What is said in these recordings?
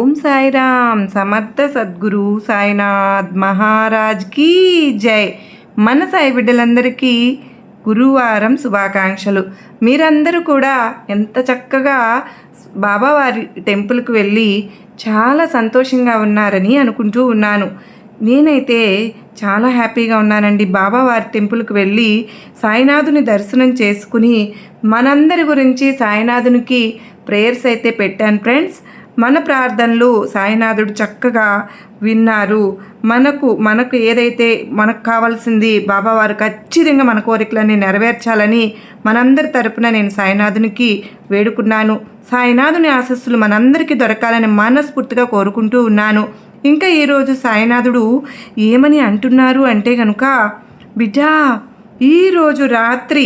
ఓం సాయిరామ్. సమర్థ సద్గురు సాయినాథ్ మహారాజ్ కీ జై. మన సాయి బిడ్డలందరికీ గురువారం శుభాకాంక్షలు. మీరందరూ కూడా ఎంత చక్కగా బాబావారి టెంపుల్కి వెళ్ళి చాలా సంతోషంగా ఉన్నారని అనుకుంటూ ఉన్నాను. నేనైతే చాలా హ్యాపీగా ఉన్నానండి. బాబావారి టెంపుల్కి వెళ్ళి సాయినాథుని దర్శనం చేసుకుని మనందరి గురించి సాయినాథునికి ప్రేయర్స్ అయితే పెట్టాను ఫ్రెండ్స్. మన ప్రార్థనలు సాయినాథుడు చక్కగా విన్నారు. మనకు మనకు ఏదైతే మనకు కావాల్సింది బాబావారు ఖచ్చితంగా మన కోరికలన్నీ నెరవేర్చాలని మనందరి తరపున నేను సాయినాథునికి వేడుకున్నాను. సాయినాథుని ఆశస్సులు మనందరికీ దొరకాలని మనస్ఫూర్తిగా కోరుకుంటూ ఉన్నాను. ఇంకా ఈరోజు సాయినాథుడు ఏమని అంటున్నారు అంటే కనుక బిడ్డా ఈరోజు రాత్రి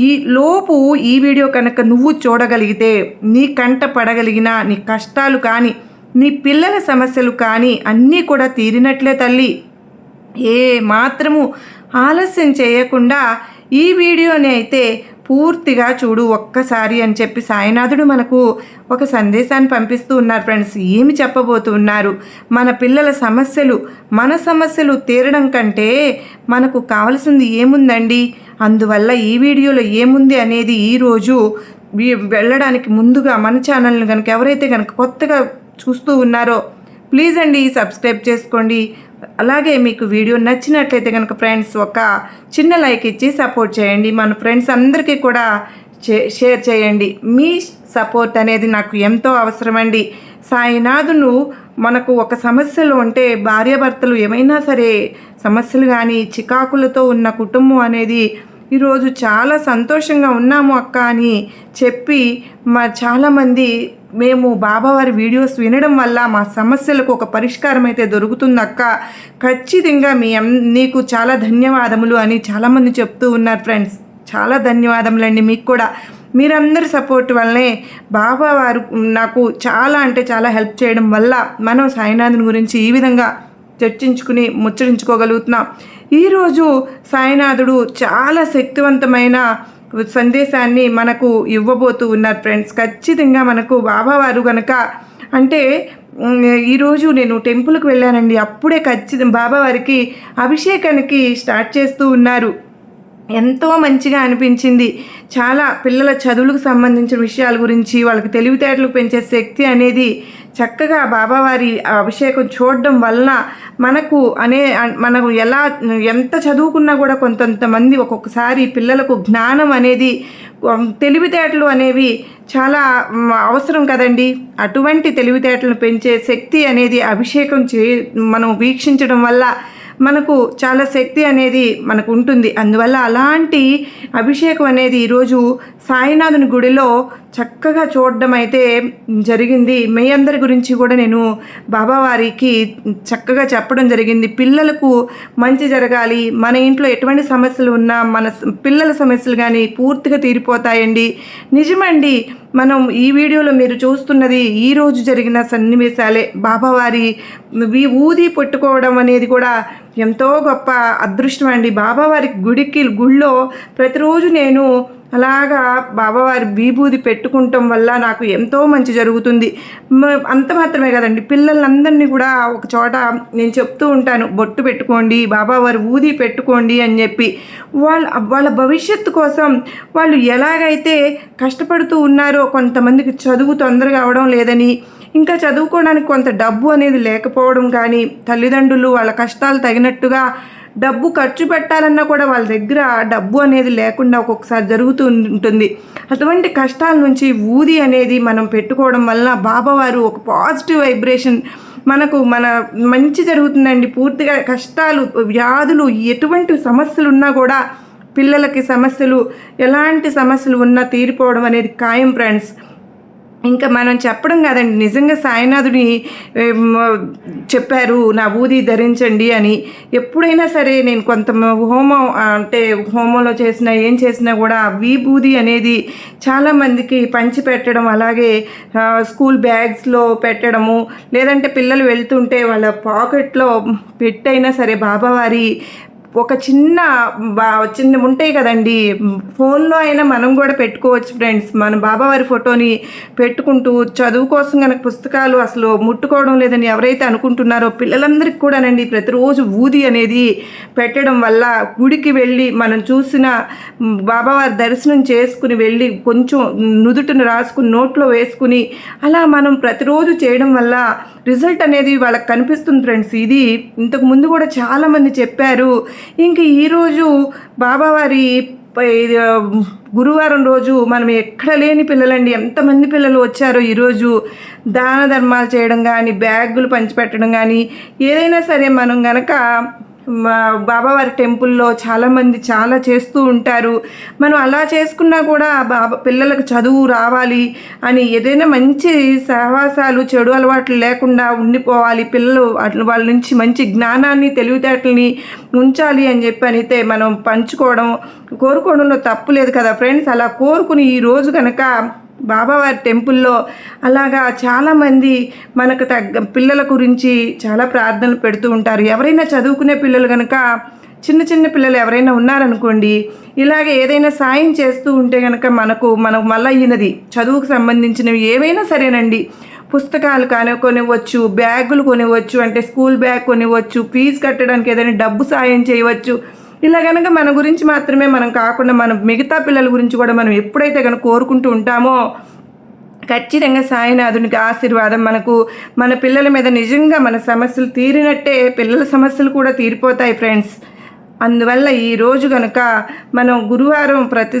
ఈ లోపు ఈ వీడియో కనుక నువ్వు చూడగలిగితే నీ కంట పడగలిగిన నీ కష్టాలు కానీ నీ పిల్లల సమస్యలు కానీ అన్నీ కూడా తీరినట్లే తల్లి. ఏ మాత్రము ఆలస్యం చేయకుండా ఈ వీడియోని అయితే పూర్తిగా చూడు ఒక్కసారి అని చెప్పి సాయినాథుడు మనకు ఒక సందేశాన్ని పంపిస్తూ ఉన్నారు ఫ్రెండ్స్. ఏమి చెప్పబోతూ ఉన్నారు మన పిల్లల సమస్యలు మన సమస్యలు తీరడం కంటే మనకు కావాల్సింది ఏముందండి? అందువల్ల ఈ వీడియోలో ఏముంది అనేది ఈరోజు వెళ్ళడానికి ముందుగా మన ఛానల్ని కనుక ఎవరైతే కనుక కొత్తగా చూస్తూ ఉన్నారో ప్లీజ్ అండి సబ్స్క్రైబ్ చేసుకోండి. అలాగే మీకు వీడియో నచ్చినట్లయితే కనుక ఫ్రెండ్స్ ఒక చిన్న లైక్ ఇచ్చి సపోర్ట్ చేయండి. మన ఫ్రెండ్స్ అందరికీ కూడా షేర్ చేయండి. మీ సపోర్ట్ అనేది నాకు ఎంతో అవసరమండి. సాయినాథును మనకు ఒక సమస్యలు ఉంటే భార్యాభర్తలు ఏమైనా సరే సమస్యలు కానీ చికాకులతో ఉన్న కుటుంబం అనేది ఈరోజు చాలా సంతోషంగా ఉన్నాము అక్క అని చెప్పి మా చాలామంది మేము బాబావారి వీడియోస్ వినడం వల్ల మా సమస్యలకు ఒక పరిష్కారం అయితే దొరుకుతుంది అక్క. ఖచ్చితంగా మీ నీకు చాలా ధన్యవాదములు అని చాలామంది చెప్తూ ఉన్నారు ఫ్రెండ్స్. చాలా ధన్యవాదములండి మీకు కూడా. మీరందరి సపోర్ట్ వల్లనే బాబావారు నాకు చాలా అంటే చాలా హెల్ప్ చేయడం వల్ల మనం సాయినాథుని గురించి ఈ విధంగా చర్చించుకుని ముచ్చరించుకోగలుగుతున్నాం. ఈరోజు సాయినాథుడు చాలా శక్తివంతమైన సందేశాన్ని మనకు ఇవ్వబోతూ ఉన్నారు ఫ్రెండ్స్. ఖచ్చితంగా మనకు బాబావారు కనుక అంటే ఈరోజు నేను టెంపుల్కి వెళ్ళానండి. అప్పుడే ఖచ్చితం బాబావారికి అభిషేకానికి స్టార్ట్ చేస్తూ ఉన్నారు. ఎంతో మంచిగా అనిపించింది. చాలా పిల్లల చదువులకు సంబంధించిన విషయాల గురించి వాళ్ళకి తెలివితేటలు పెంచే శక్తి అనేది చక్కగా బాబావారి అభిషేకం చూడడం వలన మనకు అనే మనకు ఎలా ఎంత చదువుకున్నా కూడా కొంతమంది ఒక్కొక్కసారి పిల్లలకు జ్ఞానం అనేది తెలివితేటలు అనేవి చాలా అవసరం కదండి. అటువంటి తెలివితేటలను పెంచే శక్తి అనేది అభిషేకం చే మనం వీక్షించడం వల్ల మనకు చాలా శక్తి అనేది మనకు ఉంటుంది అందువల్ల అలాంటి అభిషేకం అనేది ఈరోజు సాయినాథుని గుడిలో చక్కగా చూడడం అయితే జరిగింది. మీ అందరి గురించి కూడా నేను బాబావారికి చక్కగా చెప్పడం జరిగింది. పిల్లలకు మంచి జరగాలి. మన ఇంట్లో ఎటువంటి సమస్యలు ఉన్నా మన పిల్లల సమస్యలు కానీ పూర్తిగా తీరిపోతాయండి. నిజమండి మనం ఈ వీడియోలో మీరు చూస్తున్నది ఈరోజు జరిగిన సన్నివేశాలే. బాబావారి ఊది పెట్టుకోవడం అనేది కూడా ఎంతో గొప్ప అదృష్టం అండి బాబావారి గుడికి గుళ్ళో ప్రతిరోజు నేను అలాగా బాబావారి బీబూది పెట్టుకుంటాం వల్ల నాకు ఎంతో మంచి జరుగుతుంది. అంత మాత్రమే కదండి పిల్లలందరినీ కూడా ఒక చోట నేను చెప్తూ ఉంటాను బొట్టు పెట్టుకోండి బాబావారి ఊది పెట్టుకోండి అని చెప్పి. వాళ్ళ వాళ్ళ భవిష్యత్తు కోసం వాళ్ళు ఎలాగైతే కష్టపడుతూ ఉన్నారో కొంతమందికి చదువు తొందరగా అవడం లేదని ఇంకా చదువుకోవడానికి కొంత డబ్బు అనేది లేకపోవడం కానీ తల్లిదండ్రులు వాళ్ళ కష్టాలు తగినట్టుగా డబ్బు ఖర్చు పెట్టాలన్నా కూడా వాళ్ళ దగ్గర డబ్బు అనేది లేకుండా ఒక్కొక్కసారి జరుగుతూ ఉంటుంది. అటువంటి కష్టాల నుంచి ఊది అనేది మనం పెట్టుకోవడం వలన బాబావారు ఒక పాజిటివ్ వైబ్రేషన్ మనకు మన మంచి జరుగుతుందండి. పూర్తిగా కష్టాలు వ్యాధులు ఎటువంటి సమస్యలు ఉన్నా కూడా పిల్లలకి సమస్యలు ఎలాంటి సమస్యలు ఉన్నా తీరిపోవడం అనేది ఖాయం ఫ్రెండ్స్. ఇంకా మనం చెప్పడం కాదండి. నిజంగా సాయినాథుని చెప్పారు నా ఊది ధరించండి అని. ఎప్పుడైనా సరే నేను కొంత హోమం అంటే హోమంలో చేసిన ఏం చేసినా కూడా విభూది అనేది చాలామందికి పంచి పెట్టడం అలాగే స్కూల్ బ్యాగ్స్లో పెట్టడము లేదంటే పిల్లలు వెళ్తుంటే వాళ్ళ పాకెట్లో పెట్టైనా సరే బాబావారి ఒక చిన్న బా చిన్న ఉంటాయి కదండి. ఫోన్లో అయినా మనం కూడా పెట్టుకోవచ్చు ఫ్రెండ్స్. మన బాబావారి ఫోటోని పెట్టుకుంటూ చదువు కోసం కనుక పుస్తకాలు అసలు ముట్టుకోవడం లేదని ఎవరైతే అనుకుంటున్నారో పిల్లలందరికీ కూడానండి ప్రతిరోజు ఊది అనేది పెట్టడం వల్ల గుడికి వెళ్ళి మనం చూసిన బాబావారి దర్శనం చేసుకుని వెళ్ళి కొంచెం నుదుటను రాసుకుని నోట్లో వేసుకుని అలా మనం ప్రతిరోజు చేయడం వల్ల రిజల్ట్ అనేది వాళ్ళకి కనిపిస్తుంది ఫ్రెండ్స్. ఇది ఇంతకు ముందు కూడా చాలామంది చెప్పారు. ఇంక ఈరోజు బాబావారి గురువారం రోజు మనం ఎక్కడ లేని పిల్లలండి. ఎంతమంది పిల్లలు వచ్చారో ఈరోజు దాన ధర్మాలు చేయడం కానీ బ్యాగులు పంచిపెట్టడం కానీ ఏదైనా సరే మనం గనక బాబావారి టెంపుల్లో చాలామంది చాలా చేస్తూ ఉంటారు. మనం అలా చేసుకున్నా కూడా బాబా పిల్లలకు చదువు రావాలి అని ఏదైనా మంచి సహవాసాలు చెడు అలవాట్లు లేకుండా ఉండిపోవాలి. పిల్లలు అట్లా వాళ్ళ నుంచి మంచి జ్ఞానాన్ని తెలివితేటల్ని ఉంచాలి అని చెప్పి అయితే మనం పంచుకోవడం కోరుకోవడంలో తప్పు లేదు కదా ఫ్రెండ్స్. అలా కోరుకుని ఈ రోజు కనుక బాబావారి టెంపుల్లో అలాగా చాలామంది మనకు తగ్గ పిల్లల గురించి చాలా ప్రార్థనలు పెడుతూ ఉంటారు. ఎవరైనా చదువుకునే పిల్లలు కనుక చిన్న చిన్న పిల్లలు ఎవరైనా ఉన్నారనుకోండి ఇలాగే ఏదైనా సాయం చేస్తూ ఉంటే కనుక మనకు మనకు మళ్ళీ అయినది చదువుకు సంబంధించినవి ఏవైనా సరేనండి. పుస్తకాలు కానీ కొనివ్వచ్చు బ్యాగులు కొనివ్వచ్చు అంటే స్కూల్ బ్యాగ్ కొనివ్వచ్చు ఫీజు కట్టడానికి ఏదైనా డబ్బు సాయం చేయవచ్చు ఇలా కనుక మన గురించి మాత్రమే మనం కాకుండా మన మిగతా పిల్లల గురించి కూడా మనం ఎప్పుడైతే కనుక కోరుకుంటూ ఉంటామో ఖచ్చితంగా సాయినాథునికి ఆశీర్వాదం మనకు మన పిల్లల మీద నిజంగా మన సమస్యలు తీరినట్టే పిల్లల సమస్యలు కూడా తీరిపోతాయి ఫ్రెండ్స్. అందువల్ల ఈ రోజు కనుక మనం గురువారం ప్రతి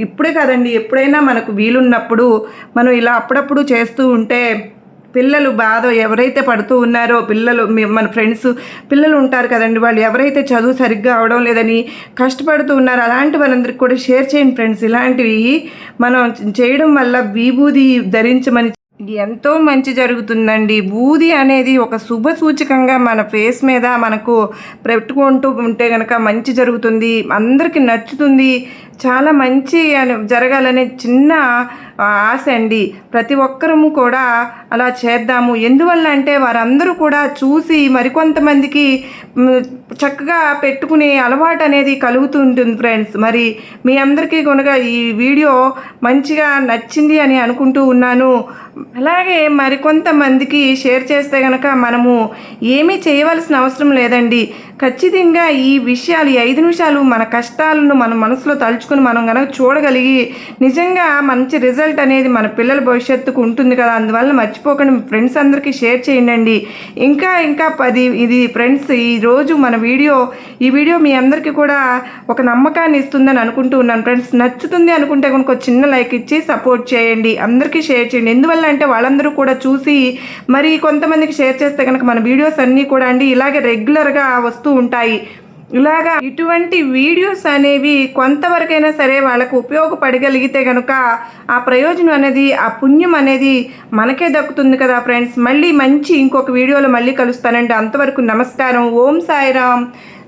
ఇప్పుడే కాదండి ఎప్పుడైనా మనకు వీలున్నప్పుడు మనం ఇలా అప్పుడప్పుడు చేస్తూ ఉంటే పిల్లలు బాధ ఎవరైతే పడుతూ ఉన్నారో పిల్లలు మన ఫ్రెండ్స్ పిల్లలు ఉంటారు కదండి వాళ్ళు ఎవరైతే చదువు సరిగ్గా అవడం లేదని కష్టపడుతూ ఉన్నారో అలాంటి వాళ్ళందరికీ కూడా షేర్ చేయండి ఫ్రెండ్స్ ఇలాంటివి మనం చేయడం వల్ల విభూది ధరించమని ఎంతో మంచి జరుగుతుందండి. బూది అనేది ఒక శుభ సూచకంగా మన ఫేస్ మీద మనకు పెట్టుకుంటూ ఉంటే కనుక మంచి జరుగుతుంది. అందరికీ నచ్చుతుంది. చాలా మంచి అని జరగాలనే చిన్న ఆశ అండి ప్రతి ఒక్కరము కూడా అలా చేద్దాము. ఎందువల్ల అంటే వారందరూ కూడా చూసి మరికొంతమందికి చక్కగా పెట్టుకునే అలవాటు అనేది కలుగుతూ ఉంటుంది ఫ్రెండ్స్. మరి మీ అందరికీ కనుక ఈ వీడియో మంచిగా నచ్చింది అని అనుకుంటూ ఉన్నాను. అలాగే మరికొంతమందికి షేర్ చేస్తే కనుక మనము ఏమీ చేయవలసిన అవసరం లేదండి. ఖచ్చితంగా ఈ విషయాలు ఈ ఐదు నిమిషాలు మన కష్టాలను మన మనసులో తలుచుకుని మనం కనుక చూడగలిగి నిజంగా మంచి రిజల్ట్ అనేది మన పిల్లల భవిష్యత్తుకు ఉంటుంది కదా. అందువల్ల మర్చిపోకండి. ఫ్రెండ్స్ అందరికీ షేర్ చేయండి ఇంకా ఇంకా పది ఇది ఫ్రెండ్స్ ఈరోజు మన వీడియో ఈ వీడియో మీ అందరికీ కూడా ఒక నమ్మకాన్ని ఇస్తుందని అనుకుంటూ ఉన్నాను. ఫ్రెండ్స్ నచ్చుతుంది అనుకుంటే కనుక చిన్న లైక్ ఇచ్చి సపోర్ట్ చేయండి. అందరికీ షేర్ చేయండి. ఎందువల్ల అంటే వాళ్ళందరూ కూడా చూసి మరి కొంతమందికి షేర్ చేస్తే కనుక మన వీడియోస్ అన్నీ కూడా అండి ఇలాగే రెగ్యులర్గా వస్తూ ఉంటాయి. ఇలాగా ఇటువంటి వీడియోస్ అనేవి కొంతవరకైనా సరే వాళ్ళకు ఉపయోగపడగలిగితే కనుక ఆ ప్రయోజనం అనేది ఆ పుణ్యం అనేది మనకే దక్కుతుంది కదా ఫ్రెండ్స్. మళ్ళీ మంచి ఇంకొక వీడియోలో మళ్ళీ కలుస్తానండి. అంతవరకు నమస్కారం. ఓం సాయిరామ్.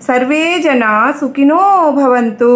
సర్వే జన సుఖినో భవంతు.